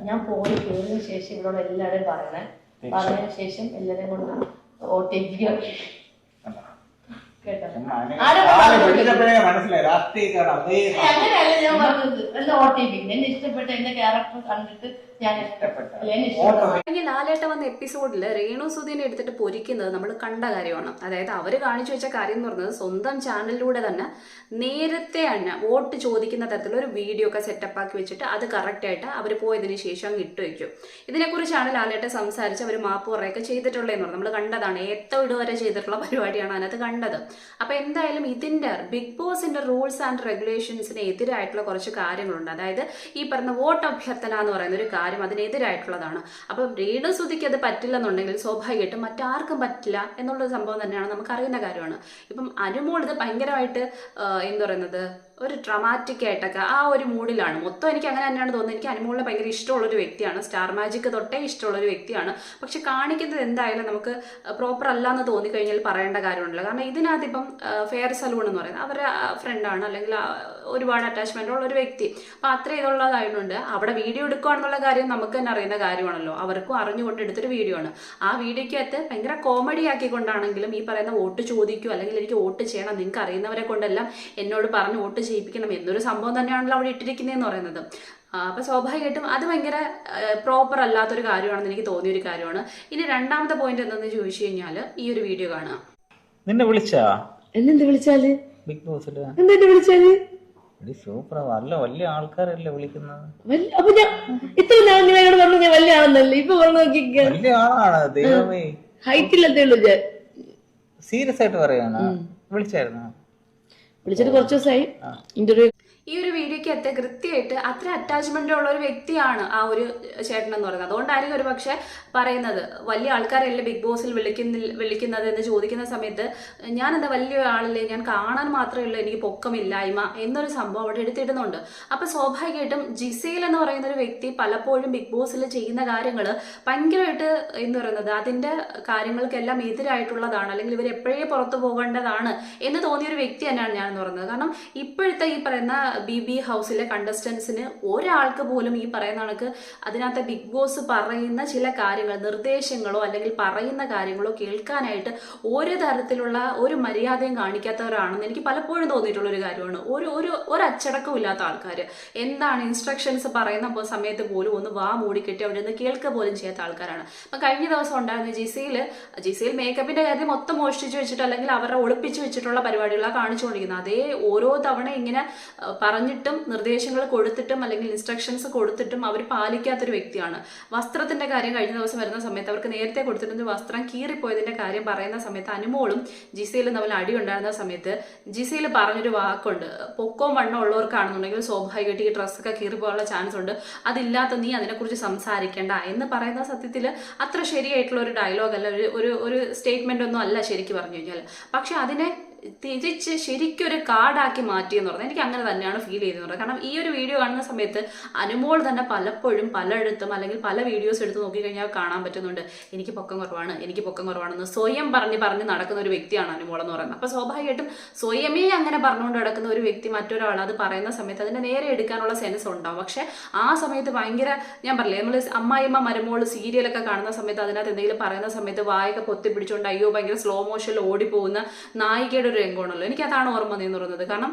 ഞാൻ പോയി കയറിയതിനു ശേഷം ഇവരോട് എല്ലാവരും പറയണേ പറഞ്ഞതിന് ശേഷം എല്ലാവരും കൊണ്ട് ഓട്ടിക്കുക കേട്ടോ? അങ്ങനെയല്ല ഞാൻ പറഞ്ഞത്. എല്ലാം ഓട്ടിപ്പിക്കും എന്നെ ഇഷ്ടപ്പെട്ട എന്റെ ക്യാരക്ടർ കണ്ടിട്ട് ഞാൻ ഇഷ്ടപ്പെട്ട. ലാലേട്ട വന്ന എപ്പിസോഡിൽ രേണു സുധീനെ എടുത്തിട്ട് പൊരിക്കുന്നത് നമ്മൾ കണ്ട കാര്യമാണ്. അതായത് അവർ കാണിച്ചു വെച്ച കാര്യം എന്ന് പറഞ്ഞത് സ്വന്തം ചാനലിലൂടെ തന്നെ നേരത്തെ തന്നെ വോട്ട് ചോദിക്കുന്ന തരത്തിലുള്ള ഒരു വീഡിയോ ഒക്കെ സെറ്റപ്പ് ആക്കി വെച്ചിട്ട് അത് കറക്റ്റ് ആയിട്ട് അവർ പോയതിനു ശേഷം അങ്ങ് ഇട്ട് വയ്ക്കും ഇതിനെക്കുറിച്ചാണ് ലാലേട്ട സംസാരിച്ച് അവർ മാപ്പ് പറയൊക്കെ ചെയ്തിട്ടുള്ളതെന്ന് പറഞ്ഞു നമ്മൾ കണ്ടതാണ്. ഏറ്റവും ഇടുവരെ ചെയ്തിട്ടുള്ള പരിപാടിയാണ് അതിനകത്ത് കണ്ടത്. അപ്പോൾ എന്തായാലും ഇതിന്റെ ബിഗ് ബോസിന്റെ റൂൾസ് ആൻഡ് റെഗുലേഷൻസിന് എതിരായിട്ടുള്ള കുറച്ച് കാര്യങ്ങളുണ്ട്. അതായത് ഈ പറഞ്ഞ വോട്ട് അഭ്യർത്ഥന എന്ന് പറയുന്ന ഒരു കാര്യം അതിനെതിരായിട്ടുള്ളതാണ്. അപ്പം രേണു സുധിക്ക് അത് പറ്റില്ലെന്നുണ്ടെങ്കിൽ സ്വാഭാവികമായിട്ടും മറ്റാർക്കും പറ്റില്ല എന്നുള്ളൊരു സംഭവം തന്നെയാണ് നമുക്ക് അറിയുന്ന കാര്യമാണ്. ഇപ്പം അനുമോൾ ഇത് ഭയങ്കരമായിട്ട് എന്താ പറയുന്നത് ഒരു ഡ്രമാറ്റിക് ആയിട്ടൊക്കെ ആ ഒരു മൂഡിലാണ്. മൊത്തം എനിക്ക് അങ്ങനെ തന്നെയാണ് തോന്നുന്നത്. എനിക്ക് അനുമോളിനെ ഭയങ്കര ഇഷ്ടമുള്ളൊരു വ്യക്തിയാണ്. സ്റ്റാർ മാജിക് തൊട്ടേ ഇഷ്ടമുള്ളൊരു വ്യക്തിയാണ്. പക്ഷെ കാണിക്കുന്നത് എന്തായാലും നമുക്ക് പ്രോപ്പർ അല്ല എന്ന് തോന്നിക്കഴിഞ്ഞാൽ പറയേണ്ട കാര്യമുണ്ടല്ലോ. കാരണം ഇതിനകത്ത് ഇപ്പം ഫെയർ സലൂൺ എന്ന് പറയുന്നത് അവരുടെ ഫ്രണ്ടാണ് അല്ലെങ്കിൽ ഒരുപാട് അറ്റാച്ച്മെന്റ് ഉള്ള ഒരു വ്യക്തി. അപ്പം അത്ര ഇതുള്ളതായതുകൊണ്ട് അവിടെ വീഡിയോ എടുക്കുകയാണെന്നുള്ള കാര്യം നമുക്ക് തന്നെ അറിയുന്ന കാര്യമാണല്ലോ. അവർക്കും അറിഞ്ഞുകൊണ്ട് എടുത്തൊരു വീഡിയോ ആണ്. ആ വീഡിയോയ്ക്കകത്ത് ഭയങ്കര കോമഡി ആക്കിക്കൊണ്ടാണെങ്കിലും ഈ പറയുന്ന വോട്ട് ചോദിക്കൂ അല്ലെങ്കിൽ എനിക്ക് വോട്ട് ചെയ്യണം നിങ്ങൾക്ക് അറിയുന്നവരെ കൊണ്ടെല്ലാം എന്നോട് പറഞ്ഞ് വോട്ട് ചെയ്യിപ്പിക്കണം. എന്നൊരു സംഭവം തന്നെയാണല്ലോ അവിടെ ഇട്ടിരിക്കുന്നതെന്ന് പറയുന്നത്. അപ്പോൾ അപ്പൊ സ്വാഭാവികമായിട്ടും അത് ഭയങ്കര പ്രോപ്പർ അല്ലാത്തൊരു കാര്യമാണെന്ന് എനിക്ക് തോന്നിയ ഒരു കാര്യമാണ്. ഇനി രണ്ടാമത്തെ പോയിന്റ് എന്താന്ന് ചോദിച്ചു കഴിഞ്ഞാൽ ഈ ഒരു വീഡിയോ കാണുക നിന്നെ വിളിച്ചാ? എന്നെന്ത് വിളിച്ചാൽ? ബിഗ് ബോസിൽ എന്തെന്നെ വിളിച്ചാൽ? സൂപ്പർ നല്ല വലിയ ആൾക്കാരല്ലേ വിളിക്കുന്നത്? അപ്പൊ ഞാൻ ഇത്ര ഞാൻ പറഞ്ഞു ഞാൻ വലിയ ആളെന്നല്ലേ? ഇപ്പൊ പറഞ്ഞു നോക്കിക്ക. വലിയ ആളാണ് ദൈവമേ. ഉള്ളൂ ഞാൻ. സീരിയസ് ആയിട്ട് പറയാണോ. വിളിച്ചായിരുന്നു? വിളിച്ചിട്ട് കുറച്ച് ദിവസമായി. ഇന്റർവ്യൂ ഈ ഒരു വീഡിയോയ്ക്ക് അകത്ത് കൃത്യമായിട്ട് അത്ര അറ്റാച്ച്മെന്റ് ഉള്ള ഒരു വ്യക്തിയാണ് ആ ഒരു ചേട്ടൻ എന്ന് പറയുന്നത്. അതുകൊണ്ടായിരിക്കും ഒരു പക്ഷെ പറയുന്നത് വലിയ ആൾക്കാരല്ലേ ബിഗ് ബോസിൽ വിളിക്കുന്നില്ല വിളിക്കുന്നത്? എന്ന് ചോദിക്കുന്ന സമയത്ത് ഞാൻ എന്താ വലിയ ആളല്ലേ? ഞാൻ കാണാൻ മാത്രമേ ഉള്ളൂ എനിക്ക് പൊക്കമില്ലായ്മ എന്നൊരു സംഭവം അവിടെ എടുത്തിടുന്നുണ്ട്. അപ്പൊ സ്വാഭാവികമായിട്ടും ജിസേൽ എന്ന് പറയുന്ന ഒരു വ്യക്തി പലപ്പോഴും ബിഗ് ബോസിൽ ചെയ്യുന്ന കാര്യങ്ങൾ ഭയങ്കരമായിട്ട് എന്ന് പറയുന്നത് അതിന്റെ കാര്യങ്ങൾക്കെല്ലാം എതിരായിട്ടുള്ളതാണ് അല്ലെങ്കിൽ ഇവർ എപ്പോഴേ പുറത്തു പോകേണ്ടതാണ് എന്ന് തോന്നിയ ഒരു വ്യക്തി തന്നെയാണ് ഞാൻ പറയുന്നത്. കാരണം ഇപ്പോഴത്തെ ഈ പറയുന്ന ബി ബി ഹൗസിലെ കണ്ടസ്റ്റൻസിന് ഒരാൾക്ക് പോലും ഈ പറയുന്ന കണക്ക് അതിനകത്ത് ബിഗ് ബോസ് പറയുന്ന ചില കാര്യങ്ങൾ നിർദ്ദേശങ്ങളോ അല്ലെങ്കിൽ പറയുന്ന കാര്യങ്ങളോ കേൾക്കാനായിട്ട് ഒരു തരത്തിലുള്ള ഒരു മര്യാദയും കാണിക്കാത്തവരാണെന്ന് എനിക്ക് പലപ്പോഴും തോന്നിയിട്ടുള്ള ഒരു കാര്യമാണ്. ഒരു ഒരു ഒരു അച്ചടക്കവും ഇല്ലാത്ത ആൾക്കാർ എന്താണ് ഇൻസ്ട്രക്ഷൻസ് പറയുന്ന സമയത്ത് പോലും ഒന്ന് വാ മൂടിക്കെട്ടി അവിടെ നിന്ന് കേൾക്കുക പോലും ചെയ്യാത്ത ആൾക്കാരാണ്. അപ്പം കഴിഞ്ഞ ദിവസം ഉണ്ടായിരുന്ന ജി സിയിൽ മേക്കപ്പിന്റെ കാര്യം മൊത്തം മോഷ്ടിച്ച് വെച്ചിട്ട് അല്ലെങ്കിൽ അവരെ ഒളിപ്പിച്ച് വെച്ചിട്ടുള്ള പരിപാടികളാണ് കാണിച്ചുകൊണ്ടിരിക്കുന്നത്. അതേ ഓരോ തവണ ഇങ്ങനെ പറഞ്ഞിട്ടും നിർദ്ദേശങ്ങൾ കൊടുത്തിട്ടും അല്ലെങ്കിൽ ഇൻസ്ട്രക്ഷൻസ് കൊടുത്തിട്ടും അവർ പാലിക്കാത്തൊരു വ്യക്തിയാണ്. വസ്ത്രത്തിന്റെ കാര്യം കഴിഞ്ഞ ദിവസം വരുന്ന സമയത്ത് അവർക്ക് നേരത്തെ കൊടുത്തിരുന്ന വസ്ത്രം കീറിപ്പോയതിന്റെ കാര്യം പറയുന്ന സമയത്ത് അനുമോളും ജിസയിലും തമ്മിൽ അടി ഉണ്ടായിരുന്ന സമയത്ത് ജിസയിൽ പറഞ്ഞൊരു വാക്കുണ്ട്. പൊക്കവും വണ്ണം ഉള്ളവർക്കാണെന്നുണ്ടെങ്കിൽ സ്വാഭാവികമായിട്ട് ഈ ഡ്രസ്സൊക്കെ കീറിപ്പോകാനുള്ള ചാൻസ് ഉണ്ട്. അതില്ലാത്ത നീ അതിനെക്കുറിച്ച് സംസാരിക്കേണ്ട എന്ന് പറയുന്ന സത്യത്തിൽ അത്ര ശരിയായിട്ടുള്ള ഒരു ഡയലോഗ് അല്ല ഒരു ഒരു സ്റ്റേറ്റ്മെന്റ് ഒന്നും അല്ല ശരിക്കും പറഞ്ഞു കഴിഞ്ഞാൽ പക്ഷെ അതിനെ തിരിച്ച് ശരിക്കും ഒരു കാർഡാക്കി മാറ്റിയെന്ന് പറഞ്ഞാൽ എനിക്ക് അങ്ങനെ തന്നെയാണ് ഫീൽ ചെയ്തെന്ന് പറഞ്ഞത്. കാരണം ഈ ഒരു വീഡിയോ കാണുന്ന സമയത്ത് അനുമോൾ തന്നെ പലപ്പോഴും പലയിടത്തും അല്ലെങ്കിൽ പല വീഡിയോസ് എടുത്ത് നോക്കിക്കഴിഞ്ഞാൽ കാണാൻ പറ്റുന്നുണ്ട്. എനിക്ക് പൊക്കം കുറവാണ് എനിക്ക് പൊക്കം കുറവാണെന്ന് സ്വയം പറഞ്ഞ് പറഞ്ഞ് നടക്കുന്ന ഒരു വ്യക്തിയാണ് അനുമോൾ എന്ന് പറയുന്നത്. അപ്പോൾ സ്വാഭാവികമായിട്ടും സ്വയമേ അങ്ങനെ പറഞ്ഞുകൊണ്ട് നടക്കുന്ന ഒരു വ്യക്തി മറ്റൊരാൾ അത് പറയുന്ന സമയത്ത് അതിന്റെ നേരെ എടുക്കാനുള്ള സെൻസ് ഉണ്ടാവും. പക്ഷെ ആ സമയത്ത് ഭയങ്കര ഞാൻ പറയില്ലേ നമ്മൾ അമ്മായിമ്മ മരുമോൾ സീരിയലൊക്കെ കാണുന്ന സമയത്ത് അതിനകത്ത് എന്തെങ്കിലും പറയുന്ന സമയത്ത് വായൊക്കെ പൊത്തി പിടിച്ചുകൊണ്ട് അയ്യോ ഭയങ്കര സ്ലോ മോഷനിൽ ഓടിപ്പോകുന്ന നായികയുടെ ഒരു രംഗമാണല്ലോ. എനിക്ക് അതാണ് ഓർമ്മ എന്ന് പറയുന്നത്. കാരണം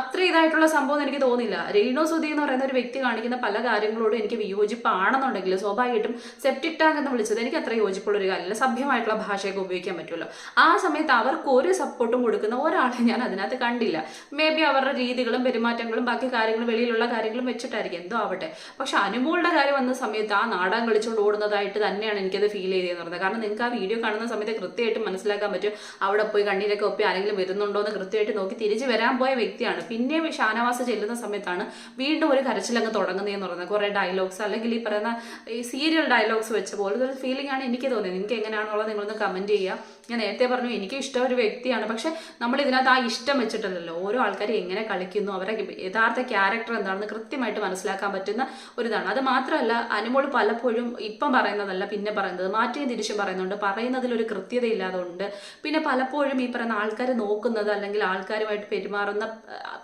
അത്ര ഇതായിട്ടുള്ള സംഭവം എനിക്ക് തോന്നില്ല രേണു സുധി എന്ന് പറയുന്ന ഒരു വ്യക്തി കാണിക്കുന്ന പല കാര്യങ്ങളോടും എനിക്ക് വിയോജിപ്പാണെന്നുണ്ടെങ്കിൽ സ്വാഭാവികമായിട്ടും സെപ്റ്റിക് ടാങ്ക് എന്ന് വിളിച്ചത് എനിക്ക് അത്ര യോജിപ്പുള്ള ഒരു കാര്യമില്ല. സഭ്യമായിട്ടുള്ള ഭാഷയൊക്കെ ഉപയോഗിക്കാൻ പറ്റുമല്ലോ. ആ സമയത്ത് അവർക്ക് ഒരു സപ്പോർട്ടും കൊടുക്കുന്ന ഒരാളെ ഞാൻ അതിനകത്ത് കണ്ടില്ല. മേ ബി അവരുടെ രീതികളും പെരുമാറ്റങ്ങളും ബാക്കി കാര്യങ്ങളും വെളിയിലുള്ള കാര്യങ്ങളും വെച്ചിട്ടായിരിക്കും. എന്തോ ആവട്ടെ. പക്ഷെ അനുമോളുടെ കാര്യം വന്ന സമയത്ത് ആ നാടകം കളിച്ചുകൊണ്ട് ഓടുന്നതായിട്ട് തന്നെയാണ് എനിക്കത് ഫീൽ ചെയ്തതെന്ന് പറഞ്ഞത് കാരണം നിങ്ങൾക്ക് ആ വീഡിയോ കാണുന്ന സമയത്ത് കൃത്യമായിട്ട് മനസ്സിലാക്കാൻ പറ്റും. അവിടെ പോയി കണ്ണീരൊക്കെ ഒപ്പി ആരെങ്കിലും വരുന്നുണ്ടോ എന്ന് കൃത്യമായിട്ട് നോക്കി തിരിച്ച് വരാൻ പോയ വ്യക്തിയാണ്. പിന്നെ ഷാനവാസ് ചെല്ലുന്ന സമയത്താണ് വീണ്ടും ഒരു കരച്ചിലങ്ങ് തുടങ്ങുന്നതെന്ന് പറയുന്നത്. കുറേ ഡയലോഗ്സ് അല്ലെങ്കിൽ ഈ പറയുന്ന ഈ സീരിയൽ ഡയലോഗ്സ് വെച്ച പോലെ ഒരു ഫീലിംഗ് ആണ് എനിക്ക് തോന്നിയത്. നിങ്ങൾക്ക് എങ്ങനെയാണുള്ളത്? നിങ്ങളൊന്ന് കമന്റ് ചെയ്യുക. ഞാൻ നേരത്തെ പറഞ്ഞു എനിക്ക് ഇഷ്ടം ഒരു വ്യക്തിയാണ്. പക്ഷെ നമ്മൾ ഇതിനകത്ത് ആ ഇഷ്ടം വെച്ചിട്ടല്ലല്ലോ. ഓരോ ആൾക്കാർ എങ്ങനെ കളിക്കുന്നു അവരെ യഥാർത്ഥ ക്യാരക്ടർ എന്താണെന്ന് കൃത്യമായിട്ട് മനസ്സിലാക്കാൻ പറ്റുന്ന ഒരിതാണ്. അത് മാത്രമല്ല അനുമോൾ പലപ്പോഴും ഇപ്പം പറയുന്നതല്ല പിന്നെ പറയുന്നത് മാറ്റിയും തിരിച്ചും പറയുന്നുണ്ട്. പറയുന്നതിൽ ഒരു കൃത്യത ഉണ്ട് പിന്നെ പലപ്പോഴും ഈ പറയുന്ന ആൾക്കാർ നോക്കുന്നത് അല്ലെങ്കിൽ ആൾക്കാരുമായിട്ട് പെരുമാറുന്ന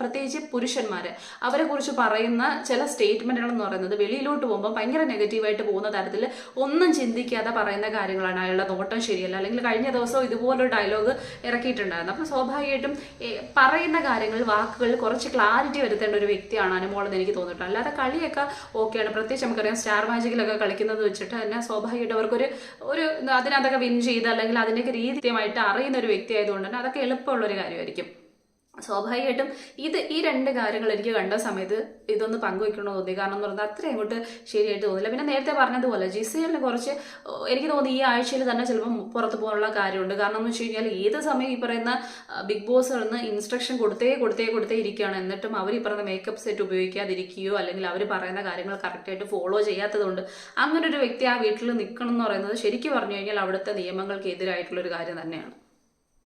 പ്രത്യേകിച്ച് പുരുഷന്മാർ അവരെ കുറിച്ച് പറയുന്ന ചില സ്റ്റേറ്റ്മെന്റുകൾ എന്ന് പറയുന്നത് വെളിയിലോട്ട് പോകുമ്പോൾ ഭയങ്കര നെഗറ്റീവായിട്ട് പോകുന്ന തരത്തിൽ ഒന്നും ചിന്തിക്കാതെ പറയുന്ന കാര്യങ്ങളാണ്. അയാളുടെ നോട്ടം ശരിയല്ല. അല്ലെങ്കിൽ കഴിഞ്ഞ ദിവസം ഇതുപോലൊരു ഡയലോഗ് ഇറക്കിയിട്ടുണ്ടായിരുന്നു. അപ്പോൾ സ്വാഭാവികമായിട്ടും പറയുന്ന കാര്യങ്ങൾ വാക്കുകൾ കുറച്ച് ക്ലാരിറ്റി വരുത്തേണ്ട ഒരു വ്യക്തിയാണ് അനുമോളെന്ന് എനിക്ക് തോന്നിയിട്ടുണ്ട്. അല്ലാതെ കളിയൊക്കെ ഓക്കെയാണ് പ്രത്യേകിച്ച് നമുക്കറിയാം സ്റ്റാർ മാജിക്കിലൊക്കെ കളിക്കുന്നത് വെച്ചിട്ട് തന്നെ സ്വാഭാവികമായിട്ട് അവർക്കൊരു ഒരു അതിനകത്തൊക്കെ വിൻ ചെയ്ത് അല്ലെങ്കിൽ അതിന്റെയൊക്കെ രീതിയുമായിട്ട് അറിയുന്ന ഒരു വ്യക്തി ആയതുകൊണ്ട് തന്നെ അതൊക്കെ എളുപ്പമുള്ളൊരു കാര്യമായിരിക്കും. സ്വാഭാവികമായിട്ടും ഇത് ഈ രണ്ട് കാര്യങ്ങൾ എനിക്ക് കണ്ട സമയത്ത് ഇതൊന്ന് പങ്കുവെക്കണമെന്ന് തോന്നി. കാരണം എന്ന് പറഞ്ഞാൽ അത്രയും അങ്ങോട്ട് ശരിയായിട്ട് തോന്നില്ല. പിന്നെ നേരത്തെ പറഞ്ഞതുപോലെ ജിസേലിന് കുറച്ച് എനിക്ക് തോന്നി ഈ ആഴ്ചയിൽ തന്നെ ചിലപ്പം പുറത്ത് പോകാനുള്ള കാര്യമുണ്ട്. കാരണം എന്ന് വെച്ച് കഴിഞ്ഞാൽ ഏത് സമയം ഈ പറയുന്ന ബിഗ് ബോസ് നിന്ന് ഇൻസ്ട്രക്ഷൻ കൊടുത്തേ കൊടുത്തേ കൊടുത്തേ ഇരിക്കുകയാണ്. എന്നിട്ടും അവർ ഈ പറയുന്ന മേക്കപ്പ് സെറ്റ് ഉപയോഗിക്കാതിരിക്കുകയോ അല്ലെങ്കിൽ അവർ പറയുന്ന കാര്യങ്ങൾ കറക്റ്റായിട്ട് ഫോളോ ചെയ്യാത്തതുകൊണ്ട് അങ്ങനെ ഒരു വ്യക്തി ആ വീട്ടിൽ നിൽക്കണം എന്ന് പറയുന്നത് ശരിക്കും പറഞ്ഞു കഴിഞ്ഞാൽ അവിടുത്തെ നിയമങ്ങൾക്ക് എതിരായിട്ടുള്ളൊരു കാര്യം തന്നെയാണ്.